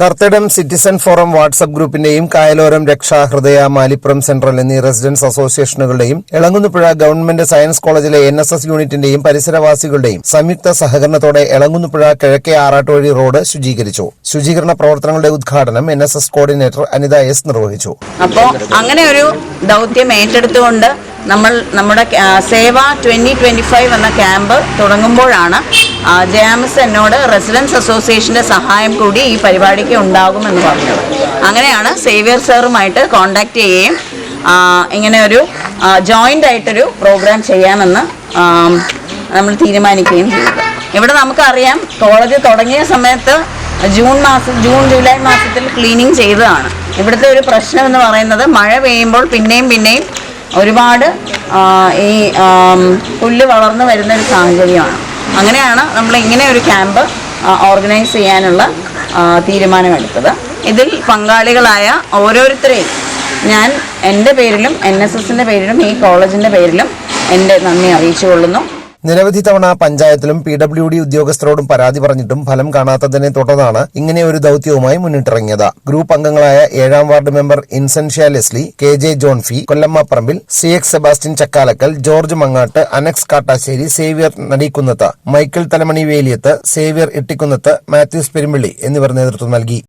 കർത്തടം citizen forum WhatsApp ഗ്രൂപ്പിന്റെയും കായലോരം രക്ഷാ ഹൃദയ മാലിപ്പുറം സെൻട്രൽ എന്നീ റെസിഡൻസ് അസോസിയേഷനുകളുടെയും എളങ്കുന്നുപുഴ ഗവൺമെന്റ് സയൻസ് കോളേജിലെ എൻ എസ് എസ് യൂണിറ്റിന്റെയും പരിസരവാസികളുടെയും സംയുക്ത സഹകരണത്തോടെ എളങ്കുന്നുപുഴ കിഴക്കേ ആറാട്ടുവഴി റോഡ് ശുചീകരിച്ചു. ശുചീകരണ പ്രവർത്തനങ്ങളുടെ ഉദ്ഘാടനം N S S coordinator Anitha S നിർവഹിച്ചു. അപ്പോൾ അങ്ങനെ ഒരു ദൗത്യം ഏറ്റെടുത്തുകൊണ്ട് നമ്മൾ നമ്മുടെ സേവ ട്വന്റി ട്വന്റി ഫൈവ് എന്ന ക്യാമ്പ് തുടങ്ങുമ്പോഴാണ് ജയാമിസ് എന്നോട് റെസിഡൻസ് അസോസിയേഷന്റെ സഹായം കൂടി ഈ പരിപാടിക്ക് ഉണ്ടാകുമെന്ന് പറഞ്ഞു. അങ്ങനെയാണ് സേവിയർ സാറുമായിട്ട് കോണ്ടാക്ട് ചെയ്യുകയും ഇങ്ങനെ ഒരു ജോയിന്റ് ആയിട്ടൊരു പ്രോഗ്രാം ചെയ്യാമെന്ന് നമ്മൾ തീരുമാനിക്കുകയും ചെയ്തത് ഇവിടെ നമുക്കറിയാം കോളേജ് തുടങ്ങിയ സമയത്ത് ജൂൺ മാസം ജൂൺ ജൂലൈ മാസത്തിൽ ക്ലീനിങ് ചെയ്തതാണ്. ഇവിടുത്തെ ഒരു പ്രശ്നം എന്ന് പറയുന്നത് മഴ പെയ്യുമ്പോൾ പിന്നെയും പിന്നെയും ഒരുപാട് ഈ പുല്ല് വളർന്നു വരുന്ന ഒരു സാഹചര്യമാണ്. അങ്ങനെയാണ് നമ്മൾ ഇങ്ങനെ ഒരു ക്യാമ്പ് ഓർഗനൈസ് ചെയ്യാനുള്ള തീരുമാനമെടുത്തത്. ഇതിൽ പങ്കാളികളായ ഓരോരുത്തരെയും ഞാൻ എന്റെ പേരിലും എൻ എസ് എസിന്റെ പേരിലും ഈ കോളേജിന്റെ പേരിലും എന്റെ നന്ദി അറിയിച്ചു കൊള്ളുന്നു നിരവധി തവണ പഞ്ചായത്തിലും പി ഡബ്ല്യു ഡി ഉദ്യോഗസ്ഥരോടും പരാതി പറഞ്ഞിട്ടും ഫലം കാണാത്തതിനെ തുടർന്നാണ് ഇങ്ങനെ ഒരു ദൌത്യവുമായി മുന്നിട്ടിറങ്ങിയത്. ഗ്രൂപ്പ് അംഗങ്ങളായ ഏഴാം ward member Innocentia Leslie K J Jonfy Kollamma Parambil C X Sebastian Chakkalakkal George Mangatt Anax Kattassery Xavier Nadeekkunnath Michael Thalamani Veliyath Xavier Ittikkunnath Mathews Perumpilly എന്നിവർ നേതൃത്വം നൽകി.